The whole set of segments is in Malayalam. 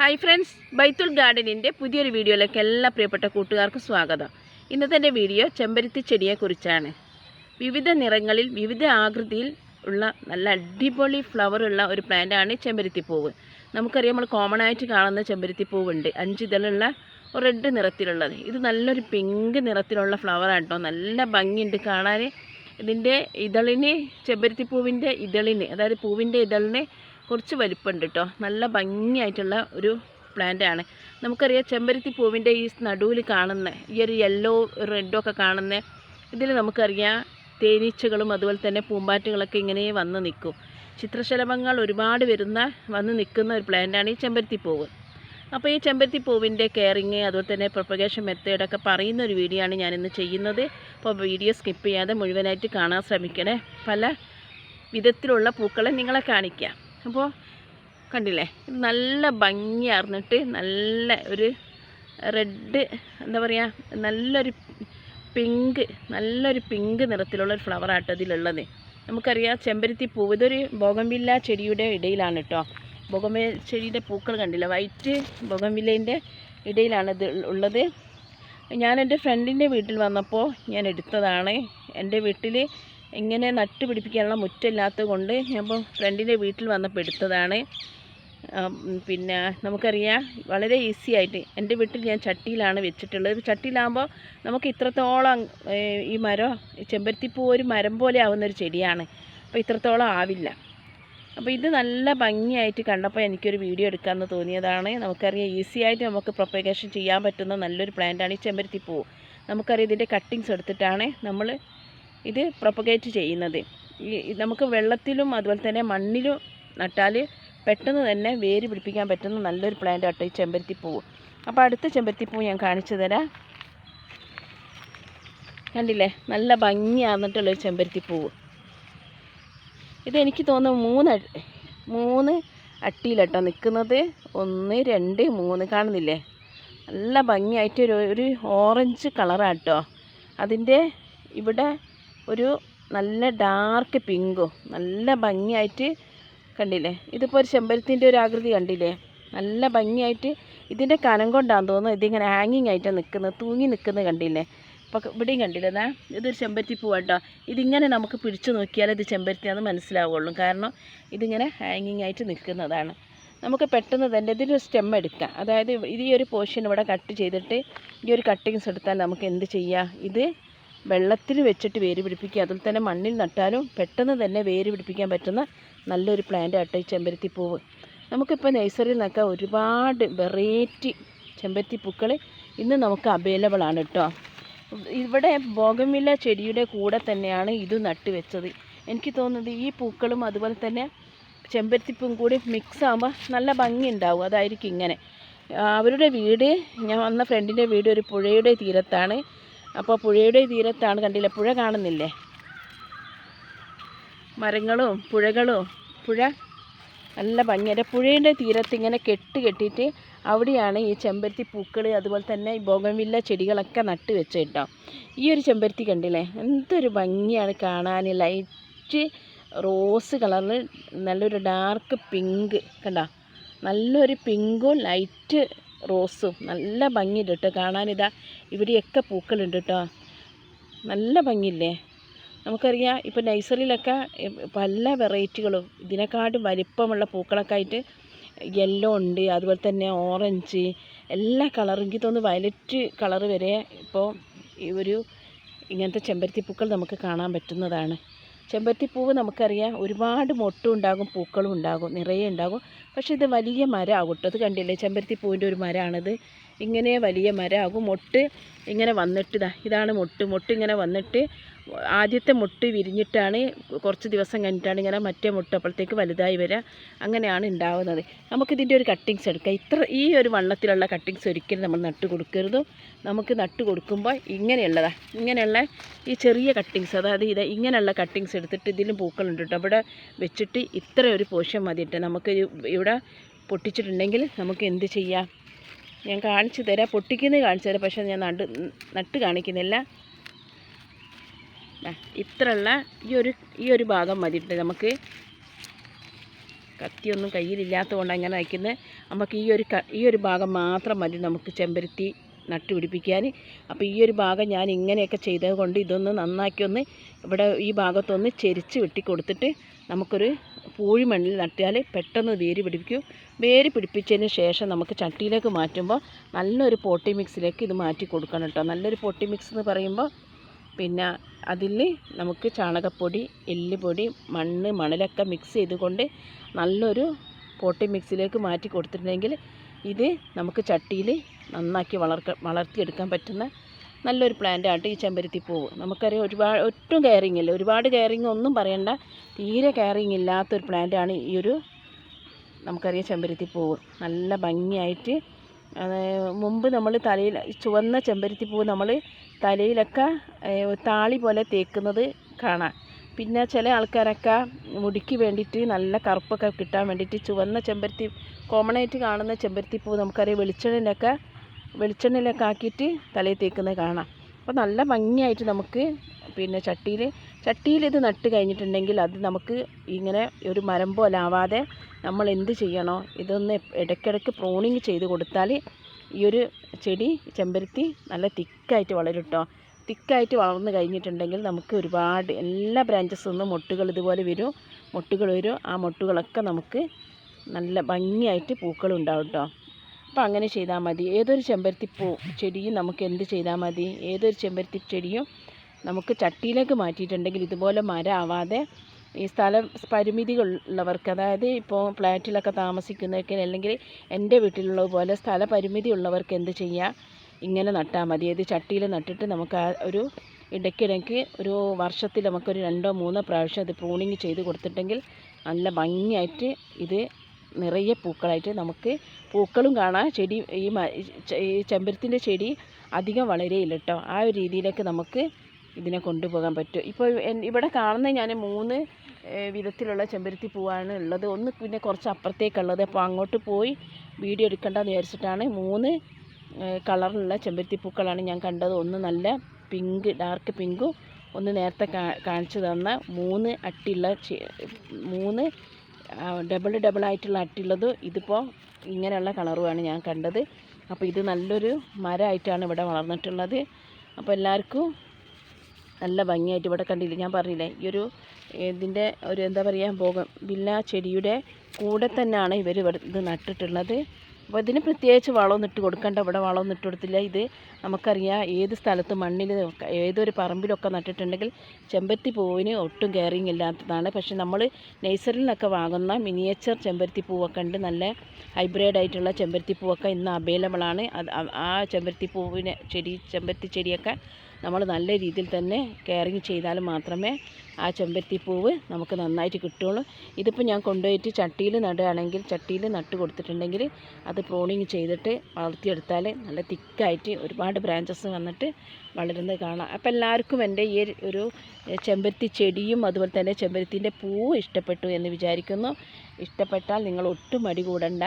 ഹായ് ഫ്രണ്ട്സ് ബൈത്തുൽ ഗാർഡനിന്റെ പുതിയൊരു വീഡിയോയിലേക്ക് എല്ലാ പ്രിയപ്പെട്ട കൂട്ടുകാർക്കും സ്വാഗതം. ഇന്നത്തെ എന്റെ വീഡിയോ ചെമ്പരത്തി ചെടിയെക്കുറിച്ചാണ് വിവിധ നിറങ്ങളിൽ വിവിധ ആകൃതിയിൽ ഉള്ള നല്ല അടിപൊളി ഫ്ലവർ ഉള്ള ഒരു പ്ലാന്റാണ് ചെമ്പരത്തിപ്പൂവ് നമുക്കറിയാം നമ്മൾ കോമൺ ആയിട്ട് കാണുന്ന ചെമ്പരത്തിപ്പൂവുണ്ട് അഞ്ച് ഇതളുള്ള റെഡ് നിറത്തിലുള്ളത്. ഇത് നല്ലൊരു പിങ്ക് നിറത്തിലുള്ള ഫ്ലവർ ആട്ടോ നല്ല ഭംഗിയുണ്ട് കാണാൻ ഇതിന്റെ ഇതളിന് ചെമ്പരത്തിപ്പൂവിന്റെ ഇതളിന് അതായത് പൂവിന്റെ ഇതളിന് കുറച്ച് വലിപ്പമുണ്ട് കേട്ടോ നല്ല ഭംഗിയായിട്ടുള്ള ഒരു പ്ലാന്റ് ആണ്. നമുക്കറിയാം ചെമ്പരത്തി പൂവിന്റെ ഈ നടുവിൽ കാണുന്ന ഈ ഒരു യെല്ലോ റെഡും ഒക്കെ കാണുന്ന ഇതിൽ നമുക്കറിയാം തേനീച്ചകളും അതുപോലെ തന്നെ പൂമ്പാറ്റകളൊക്കെ ഇങ്ങനെ വന്ന് നിൽക്കും. ചിത്രശലഭങ്ങൾ ഒരുപാട് വരുന്ന വന്ന് നിൽക്കുന്ന ഒരു പ്ലാന്റാണ് ഈ ചെമ്പരത്തി പൂവ്. അപ്പോൾ ഈ ചെമ്പരത്തി പൂവിന്റെ കെയറിങ് അതുപോലെ തന്നെ പ്രൊപ്പഗേഷൻ മെത്തേഡൊക്കെ പറയുന്ന ഒരു വീഡിയോ ആണ് ഞാനിന്ന് ചെയ്യുന്നത്. അപ്പോൾ വീഡിയോ സ്കിപ്പ് ചെയ്യാതെ മുഴുവനായിട്ട് കാണാൻ ശ്രമിക്കണേ. പല വിധത്തിലുള്ള പൂക്കളെ നിങ്ങളെ കാണിക്കാം. അപ്പോൾ കണ്ടില്ലേ? ഇത് നല്ല ഭംഗിയാർന്നിട്ട് നല്ല ഒരു റെഡ് എന്താ പറയുക നല്ലൊരു പിങ്ക് നല്ലൊരു പിങ്ക് നിറത്തിലുള്ള ഒരു ഫ്ലവർ ആട്ടോ ഇതിലുള്ളത്. നമുക്കറിയാം ചെമ്പരത്തി പൂവ് ഇതൊരു ബോഗംവില്ല ചെടിയുടെ ഇടയിലാണ് കേട്ടോ ബോഗംവില്ല ചെടിയുടെ പൂക്കൾ കണ്ടില്ല? വൈറ്റ് ബോഗംവില്ലേന്റെ ഇടയിലാണ് ഇത് ഉള്ളത്. ഞാൻ എന്റെ ഫ്രണ്ടിന്റെ വീട്ടിൽ വന്നപ്പോൾ ഞാൻ എടുത്തതാണ്. എന്റെ വീട്ടിൽ ഇങ്ങനെ നട്ട് പിടിപ്പിക്കാനുള്ള മുറ്റമില്ലാത്തത് കൊണ്ട് ഞാൻ ഇപ്പോൾ ഫ്രണ്ടിന്റെ വീട്ടിൽ വന്നപ്പോൾ എടുത്തതാണ്. പിന്നെ നമുക്കറിയാം വളരെ ഈസി ആയിട്ട് എന്റെ വീട്ടിൽ ഞാൻ ചട്ടിയിലാണ് വെച്ചിട്ടുള്ളത്. ചട്ടിയിലാകുമ്പോൾ നമുക്ക് ഇത്രത്തോളം ഈ മരം ചെമ്പരത്തിപ്പൂ ഒരു മരം പോലെ ആവുന്ന ഒരു ചെടിയാണ്. അപ്പോൾ ഇത്രത്തോളം ആവില്ല. അപ്പോൾ ഇത് നല്ല ഭംഗിയായിട്ട് കണ്ടപ്പോൾ എനിക്കൊരു വീഡിയോ എടുക്കാമെന്ന് തോന്നിയതാണ്. നമുക്കറിയാം ഈസി ആയിട്ട് നമുക്ക് പ്രൊപ്പഗേഷൻ ചെയ്യാൻ പറ്റുന്ന നല്ലൊരു പ്ലാന്റാണ് ഈ ചെമ്പരത്തിപ്പൂ. നമുക്കറിയാം ഇതിന്റെ കട്ടിങ്സ് എടുത്തിട്ടാണ് നമ്മൾ ഇത് പ്രൊപ്പഗേറ്റ് ചെയ്യുന്നത്. നമുക്ക് വെള്ളത്തിലും അതുപോലെ തന്നെ മണ്ണിലും നട്ടാൽ പെട്ടെന്ന് തന്നെ വേര് പിടിപ്പിക്കാൻ പറ്റുന്ന നല്ലൊരു പ്ലാന്റ് ആട്ടോ ഈ ചെമ്പരത്തിപ്പൂവ് അപ്പോൾ അടുത്ത ചെമ്പരത്തിപ്പൂ ഞാൻ കാണിച്ചു തരാം. കണ്ടില്ലേ? നല്ല ഭംഗിയാർന്നിട്ടുള്ളൊരു ചെമ്പരത്തിപ്പൂവ് ഇതെനിക്ക് തോന്നുന്നു മൂന്ന് മൂന്ന് അട്ടിയിലട്ടോ നിൽക്കുന്നത്. ഒന്ന് രണ്ട് മൂന്ന് കാണുന്നില്ലേ? നല്ല ഭംഗിയായിട്ട് ഒരു ഒരു ഓറഞ്ച് കളറാട്ടോ അതിന്റെ ഇവിടെ ഒരു നല്ല ഡാർക്ക് പിങ്കും നല്ല ഭംഗിയായിട്ട് കണ്ടില്ലേ? ഇതിപ്പോൾ ഒരു ചെമ്പരത്തിന്റെ ഒരു ആകൃതി കണ്ടില്ലേ? നല്ല ഭംഗിയായിട്ട് ഇതിന്റെ കനം കൊണ്ടാന്ന് തോന്നുന്നു ഇതിങ്ങനെ ഹാങ്ങിങ് ആയിട്ടാണ് നിൽക്കുന്നത് തൂങ്ങി നിൽക്കുന്നത് കണ്ടില്ലേ? അപ്പോൾ ഇവിടെയും കണ്ടില്ലേ ഇതൊരു ചെമ്പരത്തി പൂവാട്ടോ. ഇതിങ്ങനെ നമുക്ക് പിടിച്ചു നോക്കിയാൽ ഇത് ചെമ്പരത്തിയാണെന്ന് മനസ്സിലാവുള്ളൂ. കാരണം ഇതിങ്ങനെ ഹാങ്ങിങ് ആയിട്ട് നിൽക്കുന്നതാണ്. നമുക്ക് പെട്ടെന്ന് തന്നെ ഇതിലൊരു സ്റ്റെം എടുക്കാം. അതായത് ഈ ഒരു പോർഷൻ ഇവിടെ കട്ട് ചെയ്തിട്ട് ഈ ഒരു കട്ടിങ്സ് എടുത്താൽ നമുക്ക് എന്ത് ചെയ്യാം? ഇത് വെള്ളത്തിൽ വെച്ചിട്ട് വേര് പിടിപ്പിക്കുക. അതിൽ തന്നെ മണ്ണിൽ നട്ടാലും പെട്ടെന്ന് തന്നെ വേര് പിടിപ്പിക്കാൻ പറ്റുന്ന നല്ലൊരു പ്ലാന്റ് ആട്ടോ ഈ ചെമ്പരത്തി പൂവ് നമുക്കിപ്പോൾ നഴ്സറിയിൽ നിന്നൊക്കെ ഒരുപാട് വെറൈറ്റി ചെമ്പരത്തി പൂക്കൾ ഇന്ന് നമുക്ക് അവൈലബിൾ ആണ് കേട്ടോ ഇവിടെ ബോഗമില്ല ചെടിയുടെ കൂടെ തന്നെയാണ് ഇത് നട്ട് വെച്ചത്. എനിക്ക് തോന്നുന്നത് ഈ പൂക്കളും അതുപോലെ തന്നെ ചെമ്പരത്തിപ്പൂവും കൂടി മിക്സ് ആകുമ്പോൾ നല്ല ഭംഗി ഉണ്ടാവും. അതായിരിക്കും ഇങ്ങനെ. അവരുടെ വീട് ഞാൻ വന്ന ഫ്രണ്ടിന്റെ വീട് ഒരു പുഴയുടെ തീരത്താണ്. അപ്പോൾ പുഴയുടെ തീരത്താണ് കണ്ടില്ലേ? പുഴ കാണുന്നില്ലേ? മരങ്ങളും പുഴകളും. പുഴ? നല്ല ഭംഗിയുടെ പുഴയുടെ തീരത്ത് ഇങ്ങനെ കെട്ട് കെട്ടിയിട്ട് അവിടെയാണ് ഈ ചെമ്പരത്തി പൂക്കൾ അതുപോലെ തന്നെ ഈ ബോഗമില്ല ചെടികളൊക്കെ നട്ട് വെച്ച് ഈ ഒരു ചെമ്പരത്തി കണ്ടില്ലേ? എന്തൊരു ഭംഗിയാണ് കാണാൻ ലൈറ്റ് റോസ് കളറിൽ നല്ലൊരു ഡാർക്ക് പിങ്ക് കണ്ടോ? നല്ലൊരു പിങ്കും ലൈറ്റ് റോസും നല്ല ഭംഗിയുണ്ട് കേട്ടോ കാണാനിതാ ഇവിടെയൊക്കെ പൂക്കളുണ്ട് കേട്ടോ നല്ല ഭംഗിയില്ലേ? നമുക്കറിയാം ഇപ്പോൾ നഴ്സറിയിലൊക്കെ പല വെറൈറ്റികളും ഇതിനെക്കാട്ടും വലിപ്പമുള്ള പൂക്കളൊക്കെ ആയിട്ട് യെല്ലോ ഉണ്ട് അതുപോലെ തന്നെ ഓറഞ്ച് എല്ലാ കളറും. എനിക്ക് തോന്നുന്നു വയലറ്റ് കളറ് വരെ ഇപ്പോൾ ഈ ഒരു ഇങ്ങനത്തെ ചെമ്പരത്തി പൂക്കൾ നമുക്ക് കാണാൻ പറ്റുന്നതാണ്. ചെമ്പരത്തിപ്പൂവ് നമുക്കറിയാം ഒരുപാട് മൊട്ടും ഉണ്ടാകും പൂക്കളും ഉണ്ടാകും നിറയെ ഉണ്ടാകും. പക്ഷേ ഇത് വലിയ മരമാകും കേട്ടോ. അത് കണ്ടില്ലേ? ചെമ്പരത്തിപ്പൂവിന്റെ ഒരു മരമാണിത്. ഇങ്ങനെ വലിയ മരമാകും. മൊട്ട് ഇങ്ങനെ വന്നിട്ട് ഇതാ ഇതാണ് മൊട്ട്. മൊട്ട് ഇങ്ങനെ വന്നിട്ട് ആദ്യത്തെ മുട്ട് വിരിഞ്ഞിട്ടാണ് കുറച്ച് ദിവസം കഴിഞ്ഞിട്ടാണ് ഇങ്ങനെ മറ്റേ മുട്ട് അപ്പോഴത്തേക്ക് വലുതായി വരിക അങ്ങനെയാണ് ഉണ്ടാവുന്നത്. നമുക്കിതിന്റെ ഒരു കട്ടിങ്സ് എടുക്കാം. ഇത്ര ഈ ഒരു വണ്ണത്തിലുള്ള കട്ടിങ്സ് ഒരിക്കലും നമ്മൾ നട്ട് കൊടുക്കരുത്. നമുക്ക് നട്ട് കൊടുക്കുമ്പോൾ ഇങ്ങനെയുള്ളതാണ് ഇങ്ങനെയുള്ള ഈ ചെറിയ കട്ടിങ്സ് അതായത് ഇത് ഇങ്ങനെയുള്ള കട്ടിങ്സ് എടുത്തിട്ട് ഇതിലും പൂക്കളുണ്ട് കേട്ടോ. അവിടെ വെച്ചിട്ട് ഇത്ര ഒരു പോഷൻ മതിയിട്ട് നമുക്ക് ഇവിടെ പൊട്ടിച്ചിട്ടുണ്ടെങ്കിൽ നമുക്ക് എന്ത് ചെയ്യാം? ഞാൻ കാണിച്ചു തരാം. പൊട്ടിക്കുന്നത് കാണിച്ചു തരാം. പക്ഷേ ഞാൻ നട്ട് നട്ട് കാണിക്കുന്നില്ല. ഇത്രയുള്ള ഈ ഒരു ഈ ഒരു ഭാഗം മതിയിട്ട് നമുക്ക്. കത്തിയൊന്നും കയ്യിലില്ലാത്തതുകൊണ്ട് അങ്ങനെ നയിക്കുന്നത് നമുക്ക് ഈ ഒരു ഈ ഒരു ഭാഗം മാത്രം മതി നമുക്ക് ചെമ്പരത്തി നട്ടുപിടിപ്പിക്കാൻ അപ്പോൾ ഈ ഒരു ഭാഗം ഞാൻ ഇങ്ങനെയൊക്കെ ചെയ്തത് കൊണ്ട് ഇതൊന്ന് നന്നാക്കി ഒന്ന് ഇവിടെ ഈ ഭാഗത്തൊന്ന് ചെരിച്ച് വെട്ടി കൊടുത്തിട്ട് നമുക്കൊരു പൂഴി മണ്ണിൽ നട്ടിയാൽ പെട്ടെന്ന് വേര് പിടിപ്പിക്കും. വേര് പിടിപ്പിച്ചതിന് ശേഷം നമുക്ക് ചട്ടിയിലേക്ക് മാറ്റുമ്പോൾ നല്ലൊരു പോട്ടി മിക്സിലേക്ക് ഇത് മാറ്റി കൊടുക്കണം കേട്ടോ. നല്ലൊരു പോട്ടി മിക്സ് എന്ന് പറയുമ്പോൾ പിന്നെ അതിൽ നമുക്ക് ചാണകപ്പൊടി എല്ലുപൊടി മണ്ണ് മണലൊക്കെ മിക്സ് ചെയ്തുകൊണ്ട് നല്ലൊരു പോട്ടി മിക്സിലേക്ക് മാറ്റി കൊടുത്തിട്ടുണ്ടെങ്കിൽ ഇത് നമുക്ക് ചട്ടിയിൽ നന്നാക്കി വളർക്ക വളർത്തിയെടുക്കാൻ പറ്റുന്ന നല്ലൊരു പ്ലാന്റാണ് ഈ ചെമ്പരത്തി പൂവ്. നമുക്കറിയാം ഒരുപാട് ഒട്ടും കെയറിങ് ഇല്ല. ഒരുപാട് കെയറിങ് ഒന്നും പറയണ്ട. തീരെ കെയറിങ് ഇല്ലാത്തൊരു പ്ലാന്റാണ് ഈ ഒരു നമുക്കറിയാം ചെമ്പരത്തി പൂവ്. നല്ല ഭംഗിയായിട്ട് മുമ്പ് നമ്മൾ തലയിൽ ചുവന്ന ചെമ്പരത്തി പൂവ് നമ്മൾ തലയിലൊക്കെ താളി പോലെ തേക്കുന്നത് കാണാം. പിന്നെ ചില ആൾക്കാരൊക്കെ മുടിക്ക് വേണ്ടിയിട്ട് നല്ല കറുപ്പൊക്കെ കിട്ടാൻ വേണ്ടിയിട്ട് ചുവന്ന ചെമ്പരത്തി കോമണായിട്ട് കാണുന്ന ചെമ്പരത്തി പൂവ് നമുക്കറിയാം വെളിച്ചെണ്ണയിലൊക്കെ വെളിച്ചെണ്ണയിലൊക്കെ ആക്കിയിട്ട് തലയിൽ തേക്കുന്നത് കാണാം. അപ്പോൾ നല്ല ഭംഗിയായിട്ട് നമുക്ക് പിന്നെ ചട്ടിയിൽ ചട്ടിയിൽ ഇത് നട്ട് കഴിഞ്ഞിട്ടുണ്ടെങ്കിൽ അത് നമുക്ക് ഇങ്ങനെ ഒരു മരം പോലെ ആവാതെ നമ്മൾ എന്ത് ചെയ്യണോ ഇതൊന്ന് ഇടയ്ക്കിടയ്ക്ക് പ്രോണിങ് ചെയ്ത് കൊടുത്താൽ ഈ ഒരു ചെടി ചെമ്പരത്തി നല്ല തിക്കായിട്ട് വളരും കേട്ടോ തിക്കായിട്ട് വളർന്നു കഴിഞ്ഞിട്ടുണ്ടെങ്കിൽ നമുക്ക് ഒരുപാട് എല്ലാ ബ്രാഞ്ചസിൽ നിന്നും മൊട്ടുകൾ ഇതുപോലെ വരും. മൊട്ടുകൾ വരും. ആ മൊട്ടുകളൊക്കെ നമുക്ക് നല്ല ഭംഗിയായിട്ട് പൂക്കളുണ്ടാവും കേട്ടോ അപ്പോൾ അങ്ങനെ ചെയ്താൽ മതി. ഏതൊരു ചെമ്പരത്തിപ്പൂ ചെടിയും നമുക്ക് എന്ത് ചെയ്താൽ മതി? ഏതൊരു ചെമ്പരത്തി ചെടിയും നമുക്ക് ചട്ടിയിലേക്ക് മാറ്റിയിട്ടുണ്ടെങ്കിൽ ഇതുപോലെ മരമാവാതെ ഈ സ്ഥലം പരിമിതികളുള്ളവർക്ക് അതായത് ഇപ്പോൾ ഫ്ലാറ്റിലൊക്കെ താമസിക്കുന്നവർക്ക് അല്ലെങ്കിൽ എന്റെ വീട്ടിലുള്ളത് പോലെ സ്ഥല പരിമിതി ഉള്ളവർക്ക് എന്ത് ചെയ്യാം? ഇങ്ങനെ നട്ടാൽ മതി. ഏത് ചട്ടിയിൽ നട്ടിട്ട് നമുക്ക് ആ ഒരു ഇടയ്ക്കിടയ്ക്ക് ഒരു വർഷത്തിൽ നമുക്കൊരു രണ്ടോ മൂന്നോ പ്രാവശ്യം അത് പ്രൂണിങ് ചെയ്ത് കൊടുത്തിട്ടെങ്കിൽ നല്ല ഭംഗിയായിട്ട് ഇത് നിറയെ പൂക്കളായിട്ട് നമുക്ക് പൂക്കളും കാണാം. ചെടി ഈ ചെമ്പരത്തിന്റെ ചെടി അധികം വളരെയില്ല കേട്ടോ ആ ഒരു രീതിയിലേക്ക് നമുക്ക് ഇതിനെ കൊണ്ടുപോകാൻ പറ്റും. ഇപ്പോൾ ഇവിടെ കാണുന്ന ഞാൻ മൂന്ന് വിധത്തിലുള്ള ചെമ്പരത്തി പൂവാണ് ഉള്ളത്. ഒന്ന് പിന്നെ കുറച്ച് അപ്പുറത്തേക്കുള്ളത്. അപ്പോൾ അങ്ങോട്ട് പോയി വീഡിയോ എടുക്കേണ്ടെന്ന് വിചാരിച്ചിട്ടാണ് മൂന്ന് കളറിലുള്ള ചെമ്പരത്തി പൂക്കളാണ് ഞാൻ കണ്ടത്. ഒന്ന് നല്ല പിങ്ക് ഡാർക്ക് പിങ്കും ഒന്ന് നേരത്തെ കാണിച്ചു തന്ന മൂന്ന് അട്ടിയുള്ള മൂന്ന് ഡബിൾ ഡബിൾ ആയിട്ടുള്ള അട്ടുള്ളത് ഇതിപ്പോൾ ഇങ്ങനെയുള്ള കളറുമാണ് ഞാൻ കണ്ടത്. അപ്പോൾ ഇത് നല്ലൊരു മരമായിട്ടാണ് ഇവിടെ വളർന്നിട്ടുള്ളത്. അപ്പോൾ എല്ലാവർക്കും നല്ല ഭംഗിയായിട്ട് ഇവിടെ കണ്ടില്ല? ഞാൻ പറഞ്ഞില്ലേ ഈ ഒരു ഇതിന്റെ ഒരു എന്താ പറയുക ഭോഗം വില്ല ചെടിയുടെ കൂടെ തന്നെയാണ് ഇവർ ഇത് നട്ടിട്ടുള്ളത്. അപ്പോൾ ഇതിന് പ്രത്യേകിച്ച് വളമൊന്നും ഇട്ട് കൊടുക്കേണ്ട. ഇവിടെ വളമൊന്നും ഇട്ട് കൊടുത്തില്ല. ഇത് നമുക്കറിയാം ഏത് സ്ഥലത്ത് മണ്ണിൽ ഏതൊരു പറമ്പിലൊക്കെ നട്ടിട്ടുണ്ടെങ്കിൽ ചെമ്പരത്തി പൂവിന് ഒട്ടും കെയറിങ് ഇല്ലാത്തതാണ്. പക്ഷെ നമ്മൾ നഴ്സറിയിൽ നിന്നൊക്കെ വാങ്ങുന്ന മിനിയേച്ചർ ചെമ്പരത്തി പൂവൊക്കെ ഉണ്ട്. നല്ല ഹൈബ്രിഡ് ആയിട്ടുള്ള ചെമ്പരത്തി പൂവൊക്കെ ഇന്ന് അവൈലബിൾ ആണ്. അത് ആ ചെമ്പരത്തി പൂവിനെ ചെടി ചെമ്പരത്തി ചെടിയൊക്കെ നമ്മൾ നല്ല രീതിയിൽ തന്നെ കെയറിങ് ചെയ്താൽ മാത്രമേ ആ ചെമ്പരത്തിപ്പൂവ് നമുക്ക് നന്നായിട്ട് കിട്ടുള്ളൂ. ഇതിപ്പോൾ ഞാൻ കൊണ്ടുപോയിട്ട് ചട്ടിയിൽ നടുകയാണെങ്കിൽ ചട്ടിയിൽ നട്ട് കൊടുത്തിട്ടുണ്ടെങ്കിൽ അത് പ്രോണിങ് ചെയ്തിട്ട് വളർത്തിയെടുത്താൽ നല്ല തിക്കായിട്ട് ഒരുപാട് ബ്രാഞ്ചസ് വന്നിട്ട് വളരുന്നത് കാണാം. അപ്പോൾ എല്ലാവർക്കും എന്റെ ഈ ഒരു- ഒരു ചെമ്പരത്തി ചെടിയും അതുപോലെ തന്നെ ചെമ്പരത്തിന്റെ പൂവും ഇഷ്ടപ്പെട്ടു എന്ന് വിചാരിക്കുന്നു. ഇഷ്ടപ്പെട്ടാൽ നിങ്ങൾ ഒട്ടും മടി കൂടണ്ട.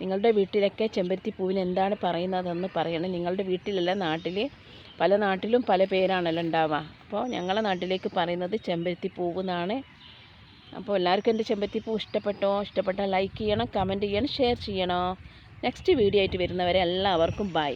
നിങ്ങളുടെ വീട്ടിലൊക്കെ ചെമ്പരത്തി പൂവിന് എന്താണ് പറയുന്നതെന്ന് പറയണം. നിങ്ങളുടെ വീട്ടിലല്ല നാട്ടിൽ പല നാട്ടിലും പല പേരാണല്ലോ ഉണ്ടാവുക. അപ്പോൾ ഞങ്ങളെ നാട്ടിലേക്ക് പറയുന്നത് ചെമ്പരത്തി പൂവ് എന്നാണ്. അപ്പോൾ എല്ലാവർക്കും എന്റെ ചെമ്പരത്തി പൂ ഇഷ്ടപ്പെട്ടോ? ഇഷ്ടപ്പെട്ടാൽ ലൈക്ക് ചെയ്യണം കമന്റ് ചെയ്യണം ഷെയർ ചെയ്യണോ. നെക്സ്റ്റ് വീഡിയോ ആയിട്ട് വരുന്നവരെ എല്ലാവർക്കും ബൈ